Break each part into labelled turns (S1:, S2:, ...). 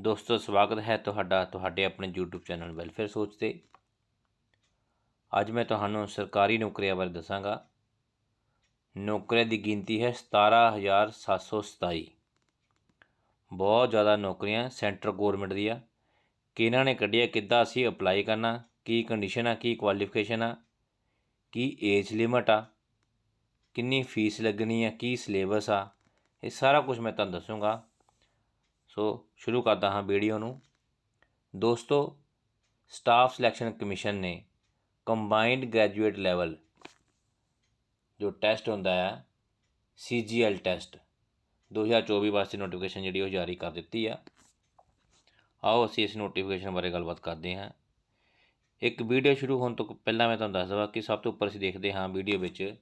S1: ਦੋਸਤੋ, ਸਵਾਗਤ ਹੈ ਤੁਹਾਡਾ, ਤੁਹਾਡੇ ਆਪਣੇ YouTube ਚੈਨਲ ਵੈਲਫੇਅਰ ਸੋਚ ਤੇ। ਅੱਜ ਮੈਂ ਤੁਹਾਨੂੰ ਸਰਕਾਰੀ ਨੌਕਰੀਆਂ ਬਾਰੇ ਦੱਸਾਂਗਾ। ਨੌਕਰੀਆਂ ਦੀ ਗਿਣਤੀ ਹੈ 17727 ਬਹੁਤ ਜ਼ਿਆਦਾ ਨੌਕਰੀਆਂ ਸੈਂਟਰ ਗਵਰਨਮੈਂਟ ਦੀਆਂ। ਕਿਹਨਾਂ ਨੇ ਕੱਢਿਆ, ਕਿੱਦਾਂ ਅਸੀਂ ਅਪਲਾਈ ਕਰਨਾ, ਕੀ ਕੰਡੀਸ਼ਨ ਆ, ਕੀ ਕੁਆਲੀਫਿਕੇਸ਼ਨ ਆ, ਕੀ ਏਜ ਲਿਮਟ ਆ, ਕਿੰਨੀ ਫੀਸ ਲੱਗਣੀ ਆ, ਕੀ ਸਿਲੇਬਸ ਆ, ਇਹ ਸਾਰਾ ਕੁਝ ਮੈਂ ਤੁਹਾਨੂੰ ਦੱਸੂਗਾ। ਸੋ ਸ਼ੁਰੂ ਕਰਦਾ ਹਾਂ ਵੀਡੀਓ ਨੂੰ। ਦੋਸਤੋ, ਸਟਾਫ ਸਿਲੈਕਸ਼ਨ ਕਮਿਸ਼ਨ ਨੇ ਕੰਬਾਈਨਡ ਗ੍ਰੈਜੂਏਟ ਲੈਵਲ ਜੋ ਟੈਸਟ ਹੁੰਦਾ ਹੈ ਸੀਜੀਐਲ ਟੈਸਟ 2024 ਵਾਸਤੇ ਨੋਟੀਫਿਕੇਸ਼ਨ ਜਿਹੜੀ ਉਹ ਜਾਰੀ ਕਰ ਦਿੱਤੀ ਆ। ਆਓ ਅਸੀਂ ਇਸ ਨੋਟੀਫਿਕੇਸ਼ਨ ਬਾਰੇ ਗੱਲਬਾਤ ਕਰਦੇ ਹਾਂ। ਇੱਕ ਵੀਡੀਓ ਸ਼ੁਰੂ ਹੋਣ ਤੋਂ ਪਹਿਲਾਂ ਮੈਂ ਤੁਹਾਨੂੰ ਦੱਸ ਦਵਾਂ ਕਿ ਸਭ ਤੋਂ ਉੱਪਰ ਅਸੀਂ ਦੇਖਦੇ ਹਾਂ ਵੀਡੀਓ ਵਿੱਚ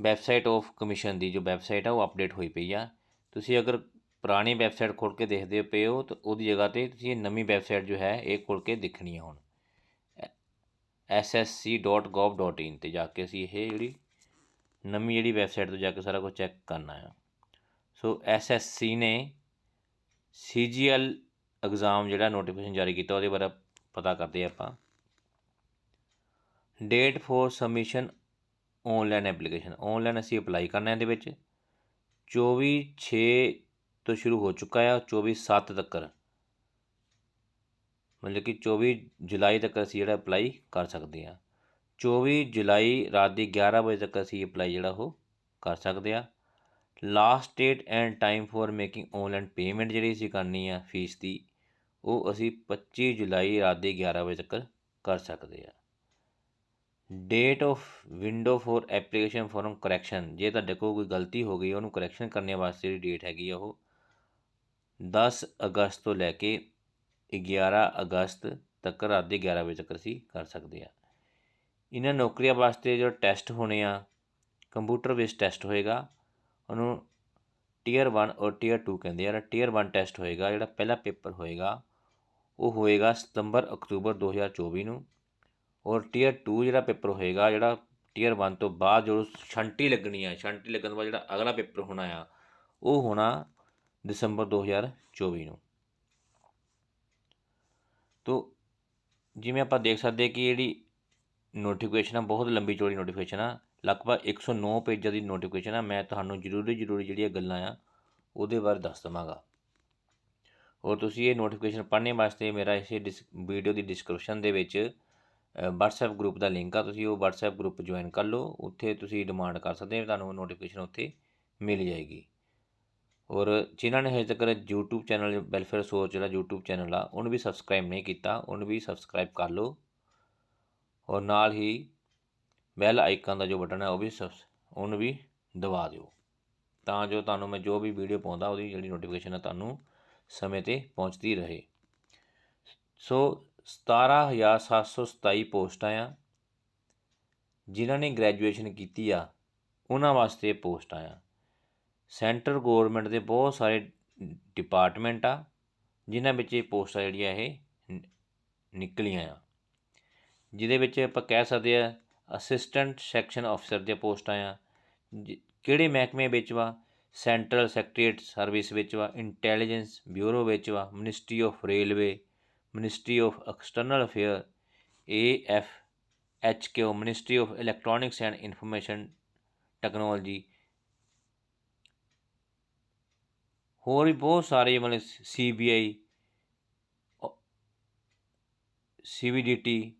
S1: ਵੈਬਸਾਈਟ ਆਫ ਕਮਿਸ਼ਨ ਦੀ ਜੋ ਵੈਬਸਾਈਟ ਆ ਉਹ ਅਪਡੇਟ ਹੋਈ ਪਈ ਆ। ਤੁਸੀਂ ਅਗਰ ਪੁਰਾਣੀ ਵੈਬਸਾਈਟ ਖੋਲ ਕੇ ਦੇਖਦੇ ਪਏ ਹੋ ਤਾਂ ਉਹਦੀ ਜਗ੍ਹਾ ਤੇ ਤੁਸੀਂ ਇਹ ਨਵੀਂ ਵੈਬਸਾਈਟ ਜੋ ਹੈ ਇਹ ਖੋਲ ਕੇ ਦੇਖਣੀ ਹੈ ਹੁਣ। ssc.gov.in ਤੇ ਜਾ ਕੇ ਅਸੀਂ ਇਹ ਜਿਹੜੀ ਨਵੀਂ ਜਿਹੜੀ ਵੈਬਸਾਈਟ ਤੋਂ ਜਾ ਕੇ ਸਾਰਾ ਕੁਝ ਚੈੱਕ ਕਰਨਾ ਹੈ ਸੋ ਐਸਐਸਸੀ ਨੇ ਸੀਜੀਐਲ ਐਗਜ਼ਾਮ ਜਿਹੜਾ ਨੋਟੀਫਿਕੇਸ਼ਨ ਜਾਰੀ ਕੀਤਾ, ਉਹਦੇ ਬਾਰੇ ਪਤਾ ਕਰਦੇ ਆਪਾਂ। Date for submission online application online ਅਸੀਂ ਅਪਲਾਈ ਕਰਨਾ ਇਹਦੇ ਵਿੱਚ। 24 6 ਤੋਂ ਸ਼ੁਰੂ ਹੋ ਚੁੱਕਾ ਹੈ 24 7 ਤੱਕ ਮਤਲਬ ਕਿ 24 ਜੁਲਾਈ ਤੱਕ ਅਸੀਂ ਜਿਹੜਾ ਅਪਲਾਈ ਕਰ ਸਕਦੇ ਹਾਂ 24 ਜੁਲਾਈ ਰਾਤ ਦੀ 11 ਵਜੇ ਤੱਕ ਅਸੀਂ ਅਪਲਾਈ ਜਿਹੜਾ ਉਹ ਕਰ ਸਕਦੇ ਆ last date and time for making online payment ਜਿਹੜੀ ਅਸੀਂ ਕਰਨੀ ਆ ਫੀਸ ਦੀ ਉਹ ਅਸੀਂ 25 ਜੁਲਾਈ ਰਾਤ ਦੀ 11 ਵਜੇ ਤੱਕ ਕਰ ਸਕਦੇ ਆ date of window for application form correction ਜੇ ਤੁਹਾਡੇ ਕੋਲ ਕੋਈ ਗਲਤੀ ਹੋ ਗਈ ਉਹਨੂੰ ਕਰੈਕਸ਼ਨ ਕਰਨ ਵਾਸਤੇ ਜਿਹੜੀ ਡੇਟ ਹੈਗੀ ਆ ਉਹ ਦਸ ਅਗਸਤ ਤੋਂ ਲੈ ਕੇ 11 ਅਗਸਤ ਤੱਕ ਰਾਤ ਦੇ 11 ਵਜੇ ਤੱਕ ਅਸੀਂ ਕਰ ਸਕਦੇ ਹਾਂ। ਇਹਨਾਂ ਨੌਕਰੀਆਂ ਵਾਸਤੇ ਜੋ ਟੈਸਟ ਹੋਣੇ ਆ ਕੰਪਿਊਟਰ ਬੇਸਡ ਟੈਸਟ ਹੋਏਗਾ, ਉਹਨੂੰ ਟੀਅਰ 1 ਔਰ ਟੀਅਰ 2 ਕਹਿੰਦੇ ਆ। ਟੀਅਰ 1 ਟੈਸਟ ਹੋਏਗਾ, ਜਿਹੜਾ ਪਹਿਲਾ ਪੇਪਰ ਹੋਏਗਾ, ਉਹ ਹੋਏਗਾ ਸਤੰਬਰ ਅਕਤੂਬਰ 2024 ਨੂੰ। ਔਰ ਟੀਅਰ 2 ਜਿਹੜਾ ਪੇਪਰ ਹੋਏਗਾ, ਜਿਹੜਾ ਟੀਅਰ 1 ਤੋਂ ਬਾਅਦ ਜੋ ਛੰਟੀ ਲੱਗਣੀ ਆ, ਛੰਟੀ ਲੱਗਣ ਤੋਂ ਬਾਅਦ ਜਿਹੜਾ ਅਗਲਾ ਪੇਪਰ ਹੋਣਾ ਆ, ਉਹ ਹੋਣਾ ਦਸੰਬਰ 2024 ਨੂੰ। ਤੋਂ ਜਿਵੇਂ ਆਪਾਂ ਦੇਖ ਸਕਦੇ ਕਿ ਜਿਹੜੀ ਨੋਟੀਫਿਕੇਸ਼ਨ ਆ, ਬਹੁਤ ਲੰਬੀ ਚੌੜੀ ਨੋਟੀਫਿਕੇਸ਼ਨ ਆ। ਲਗਭਗ 109 ਪੇਜਾਂ ਦੀ ਨੋਟੀਫਿਕੇਸ਼ਨ ਆ। ਮੈਂ ਤੁਹਾਨੂੰ ਜ਼ਰੂਰੀ ਜ਼ਰੂਰੀ ਜਿਹੜੀਆਂ ਗੱਲਾਂ ਆ, ਉਹਦੇ ਬਾਰੇ ਦੱਸ ਦਵਾਂਗਾ। ਔਰ ਤੁਸੀਂ ਇਹ ਨੋਟੀਫਿਕੇਸ਼ਨ ਪੜ੍ਹਨੇ ਵਾਸਤੇ ਮੇਰਾ ਇਸੇ ਵੀਡੀਓ ਦੀ ਡਿਸਕ੍ਰਿਪਸ਼ਨ ਦੇ ਵਿੱਚ WhatsApp ਗਰੁੱਪ ਦਾ ਲਿੰਕ ਆ। ਤੁਸੀਂ ਉਹ WhatsApp ਗਰੁੱਪ ਜੁਆਇਨ ਕਰ ਲਓ। ਉੱਥੇ ਤੁਸੀਂ ਡਿਮਾਂਡ ਕਰ ਸਕਦੇ ਹੋ, ਤੁਹਾਨੂੰ ਨੋਟੀਫਿਕੇਸ਼ਨ ਉੱਥੇ ਮਿਲ ਜਾਏਗੀ। ਔਰ ਜਿਨ੍ਹਾਂ ਨੇ ਹਜੇ ਤੱਕ YouTube ਚੈਨਲ ਵੈਲਫੇਅਰ ਸੋਚ ਜਿਹੜਾ YouTube ਚੈਨਲ ਆ, ਉਹਨੂੰ ਵੀ ਸਬਸਕ੍ਰਾਈਬ ਨਹੀਂ ਕੀਤਾ, ਉਹਨੂੰ ਵੀ ਸਬਸਕ੍ਰਾਈਬ ਕਰ ਲਓ। ਔਰ ਨਾਲ ਹੀ ਬੈਲ ਆਈਕਨ ਦਾ ਜੋ ਬਟਨ ਹੈ ਉਹ ਵੀ ਉਹਨੂੰ ਵੀ ਦਬਾ ਦਿਓ। ਤਾਂ ਜੋ ਤੁਹਾਨੂੰ ਮੈਂ ਜੋ ਵੀ ਵੀਡੀਓ ਪਾਉਂਦਾ, ਉਹਦੀ ਜਿਹੜੀ ਨੋਟੀਫਿਕੇਸ਼ਨ ਹੈ ਤੁਹਾਨੂੰ ਸਮੇਂ ਤੇ ਪਹੁੰਚਦੀ ਰਹੇ। ਸੋ 17727 ਪੋਸਟਾਂ ਆ, ਜਿਨ੍ਹਾਂ ਨੇ ਗ੍ਰੈਜੂਏਸ਼ਨ ਕੀਤੀ ਆ, ਉਹਨਾਂ ਵਾਸਤੇ ਪੋਸਟਾਂ ਆ। ਸੈਂਟਰ ਗੌਰਮੈਂਟ ਦੇ ਬਹੁਤ ਸਾਰੇ ਡਿਪਾਰਟਮੈਂਟ ਆ, ਜਿਨ੍ਹਾਂ ਵਿੱਚ ਇਹ ਪੋਸਟਾਂ ਜਿਹੜੀਆਂ ਇਹ ਨਿਕਲੀਆਂ ਆ। ਜਿਹਦੇ ਵਿੱਚ ਆਪਾਂ ਕਹਿ ਸਕਦੇ ਆ ਅਸਿਸਟੈਂਟ ਸੈਕਸ਼ਨ ਅਫਸਰ ਦੀਆਂ ਪੋਸਟਾਂ ਆ ਕਿਹੜੇ ਮਹਿਕਮੇ ਵਿੱਚ ਵਾ? ਸੈਂਟਰਲ ਸੈਕਟਰੀਏਟ ਸਰਵਿਸ ਵਿੱਚ ਵਾ ਇੰਟੈਲੀਜੈਂਸ ਬਿਊਰੋ ਵਿੱਚ ਵਾ ministry of railway ministry of external affair A F H Q ministry of electronics and information technology ਹੋਰ ਵੀ ਬਹੁਤ ਸਾਰੇ ਮਤਲਬ ਸੀਬੀਆਈ ਸੀਬੀਡੀਟੀ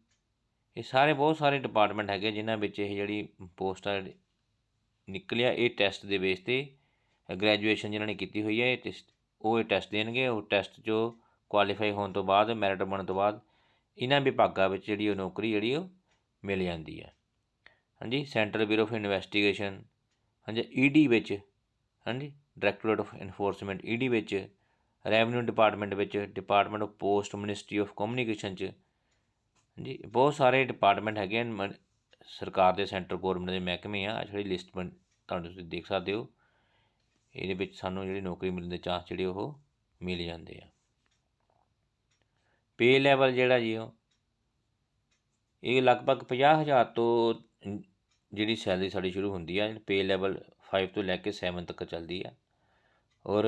S1: ਇਹ ਸਾਰੇ ਬਹੁਤ ਸਾਰੇ ਡਿਪਾਰਟਮੈਂਟ ਹੈਗੇ ਜਿਨ੍ਹਾਂ ਵਿੱਚ ਇਹ ਜਿਹੜੀ ਪੋਸਟਾਂ ਨਿਕਲਿਆ, ਇਹ ਟੈਸਟ ਦੇ ਬੇਸ ਤੇ ਗ੍ਰੈਜੂਏਸ਼ਨ ਜਿਨ੍ਹਾਂ ਨੇ ਕੀਤੀ ਹੋਈ ਹੈ, ਇਹ ਟੈਸਟ ਉਹ ਇਹ ਟੈਸਟ ਦੇਣਗੇ, ਉਹ ਟੈਸਟ ਜੋ ਕੁਆਲੀਫਾਈ ਹੋਣ ਤੋਂ ਬਾਅਦ ਮੈਰਿਟ ਬਣਨ ਤੋਂ ਬਾਅਦ ਇਹਨਾਂ ਵਿਭਾਗਾਂ ਵਿੱਚ ਜਿਹੜੀ ਉਹ ਨੌਕਰੀ ਜਿਹੜੀ ਉਹ ਮਿਲ ਜਾਂਦੀ ਹੈ। ਹਾਂਜੀ ਸੈਂਟਰਲ ਬਿਊਰੋ ਆਫ ਇਨਵੈਸਟੀਗੇਸ਼ਨ ਹਾਂਜੀ ਈਡੀ ਵਿੱਚ, ਹਾਂਜੀ। ਡਾਇਰੈਕਟੋਰੇਟ ਆਫ ਐਨਫੋਰਸਮੈਂਟ ਈਡੀ ਵਿੱਚ ਰੈਵਨਿਊ ਡਿਪਾਰਟਮੈਂਟ ਵਿੱਚ department of post ministry of communication ਚ। ਜੀ ਬਹੁਤ ਸਾਰੇ ਡਿਪਾਰਟਮੈਂਟ ਹੈਗੇ ਹਨ ਸਰਕਾਰ ਦੇ ਸੈਂਟਰ ਗਵਰਨਮੈਂਟ ਦੇ ਮਹਿਕਮੇ ਆ। ਜਿਹੜੀ ਲਿਸਟ ਬਣ, ਤੁਹਾਨੂੰ ਤੁਸੀਂ ਦੇਖ ਸਕਦੇ ਹੋ। ਇਹਦੇ ਵਿੱਚ ਸਾਨੂੰ ਜਿਹੜੀ ਨੌਕਰੀ ਮਿਲਣ ਦੇ ਚਾਂਸ ਜਿਹੜੇ ਉਹ ਮਿਲ ਜਾਂਦੇ ਆ। ਪੇ ਲੈਵਲ ਜਿਹੜਾ ਜੀ ਉਹ, ਇਹ ਲਗਭਗ 50000 ਤੋਂ ਜਿਹੜੀ ਸੈਲਰੀ ਸਾਡੀ ਸ਼ੁਰੂ ਹੁੰਦੀ ਆ ਪੇ ਲੈਵਲ 5 ਤੋਂ ਲੈ ਕੇ 7 ਤੱਕ ਚੱਲਦੀ ਆ। ਔਰ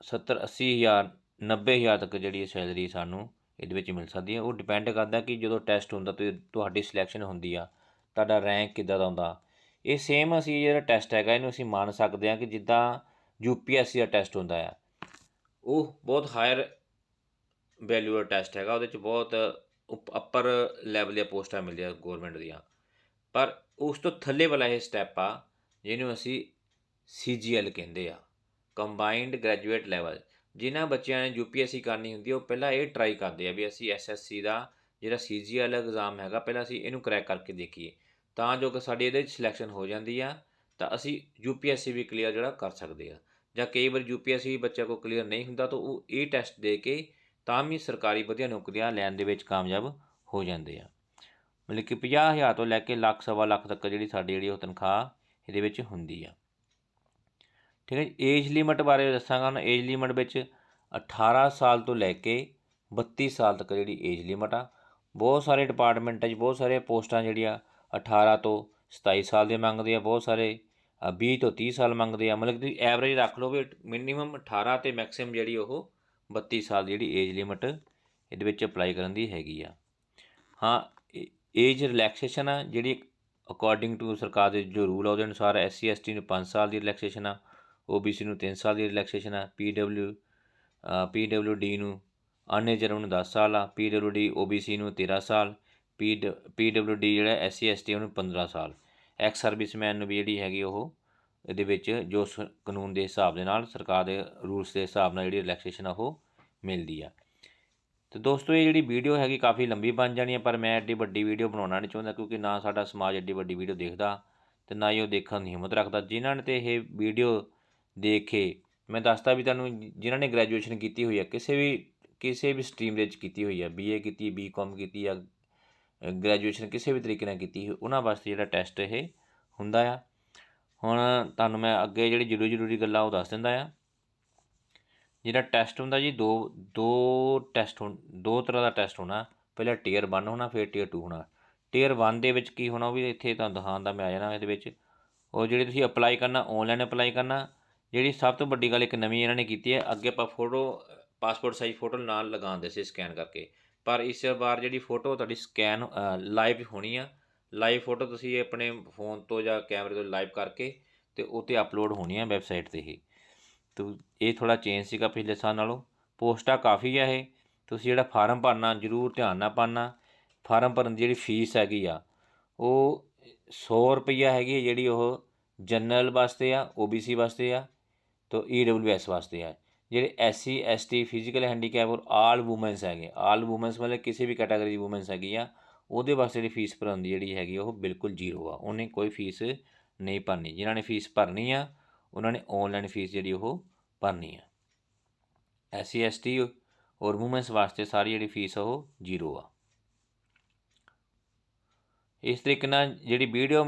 S1: 70 80 ਹਜ਼ਾਰ 90 ਹਜ਼ਾਰ ਤੱਕ ਜਿਹੜੀ ਸੈਲਰੀ ਸਾਨੂੰ ਇਹਦੇ ਵਿੱਚ ਮਿਲ ਸਕਦੀ ਹੈ। ਉਹ ਡਿਪੈਂਡ ਕਰਦਾ ਕਿ ਜਦੋਂ ਟੈਸਟ ਹੁੰਦਾ ਤੇ ਤੁਹਾਡੀ ਸਿਲੈਕਸ਼ਨ ਹੁੰਦੀ ਆ, ਤੁਹਾਡਾ ਰੈਂਕ ਕਿੱਦਾਂ ਦਾ ਹੁੰਦਾ। ਇਹ ਸੇਮ ਅਸੀਂ ਜਿਹੜਾ ਟੈਸਟ ਹੈਗਾ, ਇਹਨੂੰ ਅਸੀਂ ਮੰਨ ਸਕਦੇ ਹਾਂ ਕਿ ਜਿੱਦਾਂ ਯੂਪੀਐਸਸੀ ਦਾ ਟੈਸਟ ਹੁੰਦਾ ਆ। ਉਹ ਬਹੁਤ ਹਾਇਰ ਵੈਲਿਊ ਦਾ ਟੈਸਟ ਹੈਗਾ, ਉਹਦੇ ਚ ਬਹੁਤ ਅਪਰ ਲੈਵਲ ਦੀਆਂ ਪੋਸਟਾਂ ਮਿਲਦੀਆਂ ਗਵਰਨਮੈਂਟ ਦੀਆਂ। ਪਰ ਉਸ ਤੋਂ ਥੱਲੇ ਵਾਲਾ ਇਹ ਸਟੈਪ ਆ, ਜਿਹਨੂੰ ਅਸੀਂ ਸੀਜੀਐਲ ਕਹਿੰਦੇ ਆ ਕੰਬਾਈਨਡ ਗ੍ਰੈਜੂਏਟ ਲੈਵਲ ਜਿਨ੍ਹਾਂ ਬੱਚਿਆਂ ਨੇ ਯੂਪੀਐਸਸੀ ਕਰਨੀ ਹੁੰਦੀ ਹੈ ਉਹ ਪਹਿਲਾਂ ਇਹ ਟਰਾਈ ਕਰਦੇ ਆ ਵੀ ਅਸੀਂ ਐਸਐਸਸੀ ਦਾ ਜਿਹੜਾ ਸੀਜੀਐਲ ਐਗਜ਼ਾਮ ਹੈਗਾ, ਪਹਿਲਾਂ ਅਸੀਂ ਇਹਨੂੰ ਕਰੈਕ ਕਰਕੇ ਦੇਖੀਏ। ਤਾਂ ਜੋ ਕਿ ਸਾਡੀ ਇਹਦੇ ਵਿੱਚ ਸਿਲੈਕਸ਼ਨ ਹੋ ਜਾਂਦੀ ਆ, ਤਾਂ ਅਸੀਂ ਯੂਪੀਐਸਸੀ ਵੀ ਕਲੀਅਰ ਜਿਹੜਾ ਕਰ ਸਕਦੇ ਆ। ਜਾਂ ਕਈ ਵਾਰ ਯੂਪੀਐਸਸੀ ਬੱਚਾ ਕੋ ਕਲੀਅਰ ਨਹੀਂ ਹੁੰਦਾ, ਤਾਂ ਉਹ ਇਹ ਟੈਸਟ ਦੇ ਕੇ ਤਾਂ ਵੀ ਸਰਕਾਰੀ ਵਧੀਆ ਨੌਕਰੀਆਂ ਲੈਣ ਦੇ ਵਿੱਚ ਕਾਮਯਾਬ ਹੋ ਜਾਂਦੇ ਆ। ਮਤਲਬ ਕਿ 50000 ਤੋਂ ਲੈ ਕੇ ਲੱਖ, ਸਵਾ ਲੱਖ ਤੱਕ ਜਿਹੜੀ ਸਾਡੀ ਜਿਹੜੀ ਉਹ ਤਨਖਾਹ ਇਹਦੇ ਵਿੱਚ ਹੁੰਦੀ ਆ। ਠੀਕ ਹੈ ਏਜ ਲਿਮਿਟ ਬਾਰੇ ਦੱਸਾਂਗਾ ਹੁਣ ਏਜ ਲਿਮਿਟ ਵਿੱਚ 18 ਸਾਲ ਤੋਂ ਲੈ ਕੇ 32 ਸਾਲ ਤੱਕ ਜਿਹੜੀ ਏਜ ਲਿਮਿਟ ਆ, ਬਹੁਤ ਸਾਰੇ ਡਿਪਾਰਟਮੈਂਟਾਂ 'ਚ ਬਹੁਤ ਸਾਰੇ ਪੋਸਟਾਂ ਜਿਹੜੀਆਂ 18 ਤੋਂ 27 ਸਾਲ ਦੇ ਮੰਗਦੇ ਆ ਬਹੁਤ ਸਾਰੇ 20 ਤੋਂ 30 ਸਾਲ ਮੰਗਦੇ ਆ ਮਤਲਬ ਤੁਸੀਂ ਐਵਰੇਜ ਰੱਖ ਲਓ ਵੀ ਮਿਨੀਮਮ 18 ਤੇ ਮੈਕਸਿਮਮ ਜਿਹੜੀ ਉਹ 32 ਸਾਲ ਦੀ ਜਿਹੜੀ ਏਜ ਲਿਮਿਟ ਇਹਦੇ ਵਿੱਚ ਅਪਲਾਈ ਕਰਨ ਦੀ ਹੈਗੀ ਆ। ਹਾਂ ਏਜ ਰਿਲੈਕਸੇਸ਼ਨ ਆ, ਜਿਹੜੀ ਅਕੋਰਡਿੰਗ ਟੂ ਸਰਕਾਰ ਦੇ ਜੋ ਰੂਲ ਆ, ਉਹਦੇ ਅਨੁਸਾਰ ਐਸਸੀ ਐਸਟੀ ਨੂੰ 5 ਸਾਲ ਦੀ ਰਿਲੈਕਸੇਸ਼ਨ ਆ ਓਬੀਸੀ ਨੂੰ 3 ਸਾਲ ਦੀ ਰਿਲੈਕਸੇਸ਼ਨ ਆ ਪੀਡਬਲਿਊ ਪੀਡਬਲਿਊਡੀ ਨੂੰ ਅਨਰਿਜ਼ਰਵ ਨੂੰ 10 ਸਾਲ ਆ ਪੀਡਬਲਿਊਡੀ ਓਬੀਸੀ ਨੂੰ 13 ਸਾਲ, ਪੀ ਪੀਡਬਲਿਊਡੀ ਜਿਹੜਾ ਐਸਸੀ ਐਸਟੀ ਉਹਨੂੰ 15 ਸਾਲ। ਐਕਸ ਸਰਵਿਸਮੈਨ ਨੂੰ ਵੀ ਜਿਹੜੀ ਹੈਗੀ ਉਹ ਇਹਦੇ ਵਿੱਚ ਜੋ ਕਾਨੂੰਨ ਦੇ ਹਿਸਾਬ ਦੇ ਨਾਲ, ਸਰਕਾਰ ਦੇ ਰੂਲਸ ਦੇ ਹਿਸਾਬ ਨਾਲ ਜਿਹੜੀ ਰਿਲੈਕਸੇਸ਼ਨ ਆ ਉਹ ਮਿਲਦੀ ਆ। ਤੇ ਦੋਸਤੋ, ਇਹ ਜਿਹੜੀ ਵੀਡੀਓ ਹੈਗੀ ਕਾਫੀ ਲੰਬੀ ਬਣ ਜਾਣੀ ਹੈ ਪਰ ਮੈਂ ਐਡੀ ਵੱਡੀ ਵੀਡੀਓ ਬਣਾਉਣਾ ਨਹੀਂ ਚਾਹੁੰਦਾ ਕਿਉਂਕਿ ਨਾ ਸਾਡਾ ਸਮਾਜ ਐਡੀ ਵੱਡੀ ਵੀਡੀਓ ਦੇਖਦਾ ਤੇ ਨਾ ਹੀ ਉਹ ਦੇਖਣ ਦੀ ਹਿੰਮਤ ਰੱਖਦਾ। ਜਿਨ੍ਹਾਂ ਨੇ ਤੇ ਇਹ ਵੀਡੀਓ ਦੇਖੇ। ਮੈਂ ਦੱਸਦਾ ਵੀ ਤੁਹਾਨੂੰ ਜਿਨ੍ਹਾਂ ਨੇ ਗ੍ਰੈਜੂਏਸ਼ਨ ਕੀਤੀ ਹੋਈ ਹੈ ਕਿਸੇ ਵੀ ਕਿਸੇ ਵੀ ਸਟਰੀਮ ਦੇ ਵਿੱਚ ਕੀਤੀ ਹੋਈ ਹੈ ਬੀਏ ਕੀਤੀ ਬੀਕਾਮ ਕੀਤੀ ਜਾਂ ਗ੍ਰੈਜੂਏਸ਼ਨ ਕਿਸੇ ਵੀ ਤਰੀਕੇ ਨਾਲ ਕੀਤੀ ਹੋਈ ਉਹਨਾਂ ਵਾਸਤੇ ਜਿਹੜਾ ਟੈਸਟ ਇਹ ਹੁੰਦਾ ਆ। ਹੁਣ ਤੁਹਾਨੂੰ ਮੈਂ ਅੱਗੇ ਜਿਹੜੀ ਜ਼ਰੂਰੀ ਜ਼ਰੂਰੀ ਗੱਲਾਂ ਉਹ ਦੱਸ ਦਿੰਦਾ ਆ। ਜਿਹੜਾ ਟੈਸਟ ਹੁੰਦਾ ਜੀ, ਦੋ ਦੋ ਟੈਸਟ ਹੋਣ ਦੋ ਤਰ੍ਹਾਂ ਦਾ ਟੈਸਟ ਹੋਣਾ। ਪਹਿਲਾਂ ਟੀਅਰ 1 ਹੋਣਾ, ਫਿਰ ਟੀਅਰ 2 ਹੋਣਾ। ਟੀਅਰ 1 ਦੇ ਵਿੱਚ ਕੀ ਹੋਣਾ ਉਹ ਵੀ ਇੱਥੇ ਤੁਹਾਨੂੰ ਦਿਖਾਉਣ ਦਾ ਮੈਂ ਆ ਜਾਣਾ ਇਹਦੇ ਵਿੱਚ। ਉਹ ਜਿਹੜੀ ਤੁਸੀਂ ਅਪਲਾਈ ਕਰਨਾ ਆਨਲਾਈਨ ਅਪਲਾਈ ਕਰਨਾ ਜਿਹੜੀ ਸਭ ਤੋਂ ਵੱਡੀ ਗੱਲ ਇੱਕ ਨਵੀਂ ਇਹਨਾਂ ਨੇ ਕੀਤੀ ਹੈ, ਅੱਗੇ ਆਪਾਂ ਫੋਟੋ, ਪਾਸਪੋਰਟ ਸਾਈਜ਼ ਫੋਟੋ ਨਾਲ ਲਗਾਉਂਦੇ ਸੀ ਸਕੈਨ ਕਰਕੇ। ਪਰ ਇਸ ਵਾਰ ਜਿਹੜੀ ਫੋਟੋ ਤੁਹਾਡੀ ਸਕੈਨ ਲਾਈਵ ਹੋਣੀ ਆ। ਲਾਈਵ ਫੋਟੋ ਤੁਸੀਂ ਆਪਣੇ ਫੋਨ ਤੋਂ ਜਾਂ ਕੈਮਰੇ ਤੋਂ ਲਾਈਵ ਕਰਕੇ ਤੇ ਉੱਤੇ ਅਪਲੋਡ ਹੋਣੀ ਆ ਵੈਬਸਾਈਟ ਤੇ ਹੀ। ਤੋ ਇਹ ਥੋੜਾ ਚੇਂਜ ਸੀਗਾ ਪਿਛਲੇ ਸਾਲ ਨਾਲੋਂ। ਪੋਸਟਾਂ ਕਾਫੀ ਆ ਇਹ। ਤੁਸੀਂ ਜਿਹੜਾ ਫਾਰਮ ਭਰਨਾ, ਜ਼ਰੂਰ ਧਿਆਨ ਨਾਲ ਭਰਨਾ। ਫਾਰਮ ਭਰਨ ਦੀ ਜਿਹੜੀ ਫੀਸ ਹੈਗੀ ਆ, ਉਹ 100 ਰੁਪਈਆ ਹੈਗੀ ਜਿਹੜੀ ਉਹ ਜਨਰਲ ਵਾਸਤੇ ਆ OBC ਵਾਸਤੇ ਆ। ਤੋ EWS ਵਾਸਤੇ ਆ ਜਿਹੜੇ ਐਸਸੀ ਐਸਟੀ ਫਿਜ਼ੀਕਲ ਹੈਂਡੀਕੈਪ ਔਰ ਆਲ ਔਮਨਸ ਹੈਗੇ। ਆਲ ਔਮਨਸ ਮਤਲਬ ਕਿਸੇ ਵੀ ਕੈਟਾਗਰੀ ਦੀ ਔਮਨਸ ਹੈਗੀ ਆ, ਉਹਦੇ ਵਾਸਤੇ ਜਿਹੜੀ ਫੀਸ ਭਰਨ ਦੀ ਜਿਹੜੀ ਹੈਗੀ ਉਹ ਬਿਲਕੁਲ ਜ਼ੀਰੋ ਆ। ਉਹਨੇ ਕੋਈ ਫੀਸ ਨਹੀਂ ਭਰਨੀ। ਜਿਨ੍ਹਾਂ ਨੇ ਫੀਸ ਭਰਨੀ ਆ, ਉਹਨਾਂ ਨੇ ਆਨਲਾਈਨ ਫੀਸ ਜਿਹੜੀ ਉਹ ਭਰਨੀ ਆ। ਐਸਸੀ ਐਸਟੀ ਔਰ ਔਮਨਸ ਵਾਸਤੇ ਸਾਰੀ ਜਿਹੜੀ ਫੀਸ ਆ, ਉਹ ਜ਼ੀਰੋ ਆ। ਇਸ ਤਰੀਕੇ ਨਾਲ ਜਿਹੜੀ ਵੀਡੀਓ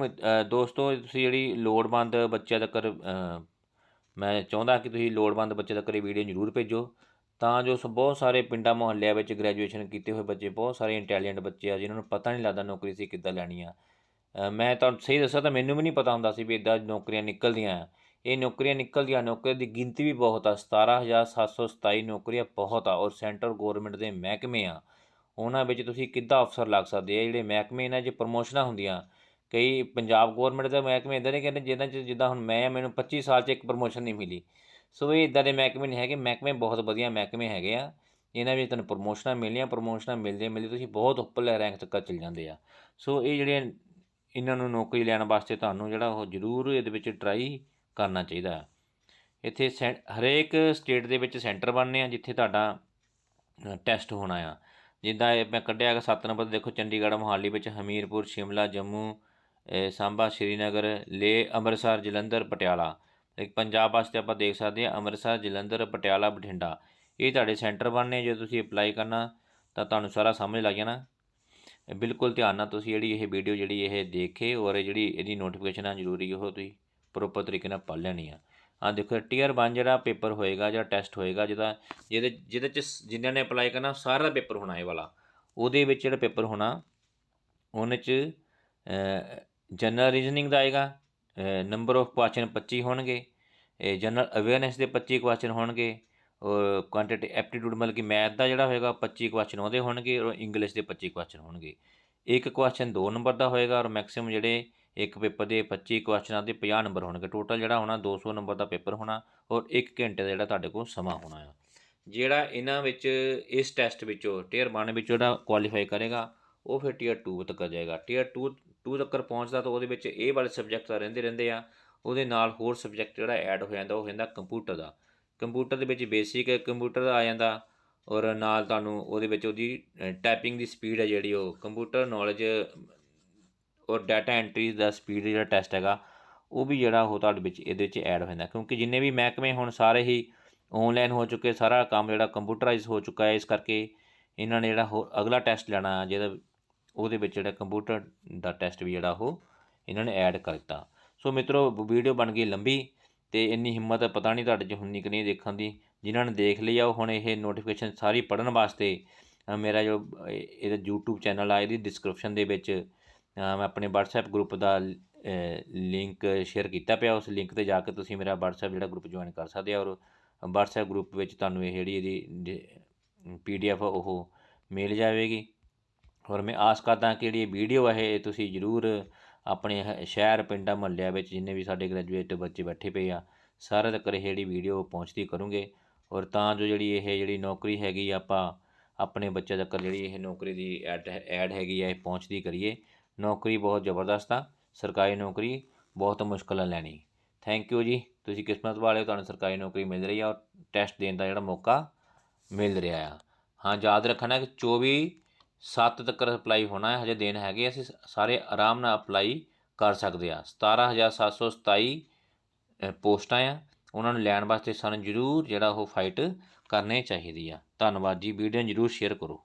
S1: ਦੋਸਤੋ, ਤੁਸੀਂ ਜਿਹੜੀ ਲੋੜਵੰਦ ਬੱਚਿਆਂ ਤੱਕ ਮੈਂ ਚਾਹੁੰਦਾ ਕਿ ਤੁਸੀਂ ਲੋੜਵੰਦ ਬੱਚੇ ਤੱਕ ਇਹ ਵੀਡੀਓ ਜ਼ਰੂਰ ਭੇਜੋ। ਤਾਂ ਜੋ ਸ- ਬਹੁਤ ਸਾਰੇ ਪਿੰਡਾਂ, ਮੁਹੱਲਿਆਂ ਵਿੱਚ ਗ੍ਰੈਜੂਏਸ਼ਨ ਕੀਤੇ ਹੋਏ ਬੱਚੇ, ਬਹੁਤ ਸਾਰੇ ਇੰਟੈਲੀਜੈਂਟ ਬੱਚੇ ਆ, ਜਿਨ੍ਹਾਂ ਨੂੰ ਪਤਾ ਨਹੀਂ ਲੱਗਦਾ ਨੌਕਰੀ ਸੀ ਕਿੱਦਾਂ ਲੈਣੀ ਆ। ਮੈਂ ਤੁਹਾਨੂੰ ਸਹੀ ਦੱਸਾਂ ਤਾਂ ਮੈਨੂੰ ਵੀ ਨਹੀਂ ਪਤਾ ਹੁੰਦਾ ਸੀ ਵੀ ਇਦਾਂ ਨੌਕਰੀਆਂ ਨਿਕਲਦੀਆਂ ਆ। ਇਹ ਨੌਕਰੀਆਂ ਨਿਕਲਦੀਆਂ, ਨੌਕਰੀ ਦੀ ਗਿਣਤੀ ਵੀ ਬਹੁਤ ਆ। 17727 ਨੌਕਰੀਆਂ ਬਹੁਤ ਆ ਔਰ ਸੈਂਟਰ ਗਵਰਨਮੈਂਟ ਦੇ ਮਹਿਕਮੇ ਆ। ਉਹਨਾਂ ਵਿੱਚ ਤੁਸੀਂ ਕਿੱਦਾਂ ਅਫਸਰ ਲੱਗ ਸਕਦੇ ਆ? ਜਿਹੜੇ ਮਹਿਕਮੇ ਇਹਨਾਂ 'ਚ ਪ੍ਰਮੋਸ਼ਨਾਂ ਹੁੰਦੀਆਂ ਕਈ ਪੰਜਾਬ ਗੌਰਮੈਂਟ ਦੇ ਮਹਿਕਮੇ ਇਦਾਂ ਦੇ ਕਹਿੰਦੇ ਜਿਹਨਾਂ 'ਚ ਜਿੱਦਾਂ ਹੁਣ ਮੈਂ ਮੈਨੂੰ 25 ਸਾਲ 'ਚ ਇੱਕ ਪ੍ਰਮੋਸ਼ਨ ਨਹੀਂ ਮਿਲੀ। ਸੋ ਇਹ ਇਦਾਂ ਦੇ ਮਹਿਕਮੇ ਨਹੀਂ ਹੈਗੇ, ਮਹਿਕਮੇ ਬਹੁਤ ਵਧੀਆ ਮਹਿਕਮੇ ਹੈਗੇ ਆ। ਇਹਨਾਂ ਵਿੱਚ ਤੁਹਾਨੂੰ ਪ੍ਰਮੋਸ਼ਨਾਂ ਮਿਲੀਆਂ ਪ੍ਰਮੋਸ਼ਨਾਂ ਮਿਲਦੇ ਮਿਲਦੇ ਤੁਸੀਂ ਬਹੁਤ ਉੱਪਰਲੇ ਰੈਂਕ ਤੱਕ ਚੱਲ ਜਾਂਦੇ ਆ। ਸੋ ਇਹ ਜਿਹੜੇ ਇਹਨਾਂ ਨੂੰ ਨੌਕਰੀ ਲੈਣ ਵਾਸਤੇ ਤੁਹਾਨੂੰ ਜਿਹੜਾ ਉਹ ਜ਼ਰੂਰ ਇਹਦੇ ਵਿੱਚ ਟਰਾਈ ਕਰਨਾ ਚਾਹੀਦਾ। ਇੱਥੇ ਸੈਂ, ਹਰੇਕ ਸਟੇਟ ਦੇ ਵਿੱਚ ਸੈਂਟਰ ਬਣਨੇ ਆ, ਜਿੱਥੇ ਤੁਹਾਡਾ ਟੈਸਟ ਹੋਣਾ ਆ। ਜਿੱਦਾਂ ਇਹ ਮੈਂ ਕੱਢਿਆ ਕਿ ਸੱਤ ਨੰਬਰ ਦੇਖੋ ਚੰਡੀਗੜ੍ਹ, ਮੋਹਾਲੀ ਵਿੱਚ ਹਮੀਰਪੁਰ, ਸ਼ਿਮਲਾ, ਜੰਮੂ ਸਾਂਭਾ ਸ਼੍ਰੀਨਗਰ ਲੇਹ ਅੰਮ੍ਰਿਤਸਰ, ਜਲੰਧਰ, ਪਟਿਆਲਾ। ਇੱਕ ਪੰਜਾਬ ਵਾਸਤੇ ਆਪਾਂ ਦੇਖ ਸਕਦੇ ਹਾਂ ਅੰਮ੍ਰਿਤਸਰ, ਜਲੰਧਰ, ਪਟਿਆਲਾ, ਬਠਿੰਡਾ। ਇਹ ਤੁਹਾਡੇ ਸੈਂਟਰ ਬਣਨੇ ਜੇ ਤੁਸੀਂ ਅਪਲਾਈ ਕਰਨਾ, ਤਾਂ ਤੁਹਾਨੂੰ ਸਾਰਾ ਸਮਝ ਲੱਗ ਜਾਣਾ। ਬਿਲਕੁਲ ਧਿਆਨ ਨਾਲ ਤੁਸੀਂ ਜਿਹੜੀ ਇਹ ਵੀਡੀਓ ਜਿਹੜੀ ਇਹ ਦੇਖੇ ਔਰ ਜਿਹੜੀ ਇਹਦੀ ਨੋਟੀਫਿਕੇਸ਼ਨ ਆ, ਜ਼ਰੂਰੀ ਉਹ ਤੁਸੀਂ ਪ੍ਰੋਪਰ ਤਰੀਕੇ ਨਾਲ ਪੜ੍ਹ ਲੈਣੀ ਆ। ਆ ਦੇਖੋ ਟੀਅਰ 1 ਜਿਹੜਾ ਪੇਪਰ ਹੋਏਗਾ ਜਾਂ ਟੈਸਟ ਹੋਏਗਾ, ਜਿਹਦਾ ਜਿਹਦੇ ਜਿਹਦੇ ਚ ਜਿਨ੍ਹਾਂ ਨੇ ਅਪਲਾਈ ਕਰਨਾ, ਸਾਰਾ ਪੇਪਰ ਹੋਣਾ ਇਹ ਵਾਲਾ। ਉਹਦੇ ਵਿੱਚ ਜਿਹੜਾ ਪੇਪਰ ਹੋਣਾ, ਉਹਨੇ ਚ ਜਨਰਲ ਰੀਜ਼ਨਿੰਗ ਦਾ ਆਏਗਾ ਨੰਬਰ ਆਫ ਕੁਐਸਚਨ 25 ਹੋਣਗੇ, ਇਹ ਜਨਰਲ ਅਵੇਅਰਨੈਸ ਦੇ 25 ਕੁਐਸਚਨ ਹੋਣਗੇ, ਔਰ ਕੁਆਂਟੀਟੀ ਐਪਟੀਟਿਊਡ ਮਤਲਬ ਕਿ ਮੈਥ ਦਾ ਜਿਹੜਾ ਹੋਏਗਾ 25 ਕੁਐਸਚਨ ਉਹਦੇ ਹੋਣਗੇ, ਔਰ ਇੰਗਲਿਸ਼ ਦੇ 25 ਕੁਐਸਚਨ ਹੋਣਗੇ। ਇੱਕ ਕੁਐਸਚਨ 2 ਨੰਬਰ ਦਾ ਹੋਏਗਾ, ਔਰ ਮੈਕਸਿਮਮ ਜਿਹੜੇ ਇੱਕ ਪੇਪਰ ਦੇ 25 ਕੁਐਸਚਨਾਂ ਦੇ 50 ਨੰਬਰ ਹੋਣਗੇ। ਟੋਟਲ ਜਿਹੜਾ ਹੋਣਾ 200 ਨੰਬਰ ਦਾ ਪੇਪਰ ਹੋਣਾ, ਔਰ 1 ਘੰਟੇ ਦਾ ਜਿਹੜਾ ਤੁਹਾਡੇ ਕੋਲ ਸਮਾਂ ਹੋਣਾ ਆ। ਜਿਹੜਾ ਇਹਨਾਂ ਵਿੱਚ, ਇਸ ਟੈਸਟ ਵਿੱਚੋਂ ਟੇਅਰ 1 ਵਿੱਚੋਂ ਜਿਹੜਾ ਕੁਆਲੀਫਾਈ ਕਰੇਗਾ ਉਹ ਫਿਰ ਟੀਅਰ 2 ਤੱਕ ਜਾਏਗਾ। ਟੀਅਰ 2 2 ਤੱਕ ਪਹੁੰਚਦਾ ਤਾਂ ਉਹਦੇ ਵਿੱਚ ਇਹ ਵਾਲੇ ਸਬਜੈਕਟ ਤਾਂ ਰਹਿੰਦੇ ਰਹਿੰਦੇ ਆ। ਉਹਦੇ ਨਾਲ ਹੋਰ ਸਬਜੈਕਟ ਜਿਹੜਾ ਐਡ ਹੋ ਜਾਂਦਾ, ਉਹ ਹੁੰਦਾ ਕੰਪਿਊਟਰ ਦਾ। ਕੰਪਿਊਟਰ ਦੇ ਵਿੱਚ ਬੇਸਿਕ ਕੰਪਿਊਟਰ ਦਾ ਆ ਜਾਂਦਾ ਔਰ ਨਾਲ ਤੁਹਾਨੂੰ ਉਹਦੇ ਵਿੱਚ ਉਹਦੀ ਟਾਈਪਿੰਗ ਦੀ ਸਪੀਡ ਹੈ ਜਿਹੜੀ ਉਹ। ਕੰਪਿਊਟਰ ਨੌਲੇਜ ਔਰ ਡਾਟਾ ਐਂਟਰੀ ਦਾ ਸਪੀਡ ਜਿਹੜਾ ਟੈਸਟ ਹੈਗਾ, ਉਹ ਵੀ ਜਿਹੜਾ ਉਹ ਤੁਹਾਡੇ ਵਿੱਚ ਇਹਦੇ ਵਿੱਚ ਐਡ ਹੋ ਜਾਂਦਾ। ਕਿਉਂਕਿ ਜਿੰਨੇ ਵੀ ਮਹਿਕਮੇ ਹੁਣ ਸਾਰੇ ਹੀ ਆਨਲਾਈਨ ਹੋ ਚੁੱਕੇ, ਸਾਰਾ ਕੰਮ ਜਿਹੜਾ ਕੰਪਿਊਟਰਾਈਜ਼ ਹੋ ਚੁੱਕਾ ਹੈ, ਇਸ ਕਰਕੇ ਇਹਨਾਂ ਨੇ ਜਿਹੜਾ ਹੋਰ ਅਗਲਾ ਟੈਸਟ ਲੈਣਾ, ਜਿਹਦਾ ਉਹਦੇ ਵਿੱਚ ਜਿਹੜਾ ਕੰਪਿਊਟਰ ਦਾ ਟੈਸਟ ਵੀ ਜਿਹੜਾ ਉਹ ਇਹਨਾਂ ਨੇ ਐਡ ਕਰ ਦਿੱਤਾ। ਸੋ ਮਿੱਤਰੋ ਵੀਡੀਓ ਬਣ ਗਈ ਲੰਬੀ ਤੇ ਇੰਨੀ ਹਿੰਮਤ ਪਤਾ ਨਹੀਂ ਤੁਹਾਡੇ 'ਚ ਹੁੰਨੀ ਕਿ ਨਹੀਂ ਦੇਖਣ ਦੀ। ਜਿਨ੍ਹਾਂ ਨੇ ਦੇਖ ਲਈ ਆ, ਉਹ ਹੁਣ ਇਹ ਨੋਟੀਫਿਕੇਸ਼ਨ ਸਾਰੀ ਪੜਨ ਵਾਸਤੇ ਮੇਰਾ ਜੋ ਇਹਦਾ YouTube ਚੈਨਲ ਆ, ਇਹਦੀ ਡਿਸਕ੍ਰਿਪਸ਼ਨ ਦੇ ਵਿੱਚ ਮੈਂ ਆਪਣੇ WhatsApp ਗਰੁੱਪ ਦਾ ਲਿੰਕ ਸ਼ੇਅਰ ਕੀਤਾ ਪਿਆ। ਉਸ ਲਿੰਕ ਤੇ ਜਾ ਕੇ ਤੁਸੀਂ ਮੇਰਾ WhatsApp ਜਿਹੜਾ ਗਰੁੱਪ ਜੁਆਇਨ ਕਰ ਸਕਦੇ ਆ ਔਰ WhatsApp ਗਰੁੱਪ ਵਿੱਚ ਤੁਹਾਨੂੰ ਇਹ ਜਿਹੜੀ ਇਹਦੀ ਪੀਡੀਐਫ ਉਹ ਮਿਲ ਜਾਵੇਗੀ। ਔਰ ਮੈਂ ਆਸ ਕਰਦਾ ਕਿ ਜਿਹੜੀ ਇਹ ਵੀਡੀਓ ਹੈ ਇਹ ਤੁਸੀਂ ਜ਼ਰੂਰ ਆਪਣੇ ਸ਼ਹਿਰ ਪਿੰਡਾਂ ਮੁਹੱਲਿਆਂ ਵਿੱਚ ਜਿੰਨੇ ਵੀ ਸਾਡੇ ਗ੍ਰੈਜੂਏਟ ਬੱਚੇ ਬੈਠੇ ਪਏ ਆ ਸਾਰਿਆਂ ਤੱਕ ਇਹ ਜਿਹੜੀ ਵੀਡੀਓ ਪਹੁੰਚਦੀ ਕਰੂੰਗੇ। ਔਰ ਤਾਂ ਜੋ ਜਿਹੜੀ ਇਹ ਜਿਹੜੀ ਨੌਕਰੀ ਹੈਗੀ ਆ, ਆਪਾਂ ਆਪਣੇ ਬੱਚੇ ਤੱਕ ਜਿਹੜੀ ਇਹ ਨੌਕਰੀ ਦੀ ਐਡ ਐਡ ਹੈਗੀ ਆ ਇਹ ਪਹੁੰਚਦੀ ਕਰੀਏ। ਨੌਕਰੀ ਬਹੁਤ ਜ਼ਬਰਦਸਤ ਆ ਸਰਕਾਰੀ ਨੌਕਰੀ ਬਹੁਤ ਮੁਸ਼ਕਲ ਨਾਲ ਲੈਣੀ। ਥੈਂਕ ਯੂ ਜੀ ਤੁਸੀਂ ਕਿਸਮਤ ਵਾਲੇ ਤੁਹਾਨੂੰ ਸਰਕਾਰੀ ਨੌਕਰੀ ਮਿਲ ਰਹੀ ਆ ਔਰ ਟੈਸਟ ਦੇਣ ਦਾ ਜਿਹੜਾ ਮੌਕਾ ਮਿਲ ਰਿਹਾ ਆ। ਹਾਂ ਯਾਦ ਰੱਖਣਾ ਕਿ 24 7 ਤੱਕ ਅਪਲਾਈ ਹੋਣਾ ਹੈ ਹਜੇ ਦੇਣ ਹੈਗੇ ਅਸੀਂ ਸਾਰੇ ਆਰਾਮ ਨਾਲ ਅਪਲਾਈ ਕਰ ਸਕਦੇ ਆ 17727 ਅ, ਪੋਸਟਾਂ ਆ ਉਹਨਾਂ ਨੂੰ ਲੈਣ ਵਾਸਤੇ ਸਾਨੂੰ ਜ਼ਰੂਰ ਜਿਹੜਾ ਉਹ ਫਾਈਟ ਕਰਨੀ ਚਾਹੀਦੀ ਆ। ਧੰਨਵਾਦ ਜੀ ਵੀਡੀਓ ਨੂੰ ਜ਼ਰੂਰ ਸ਼ੇਅਰ ਕਰੋ।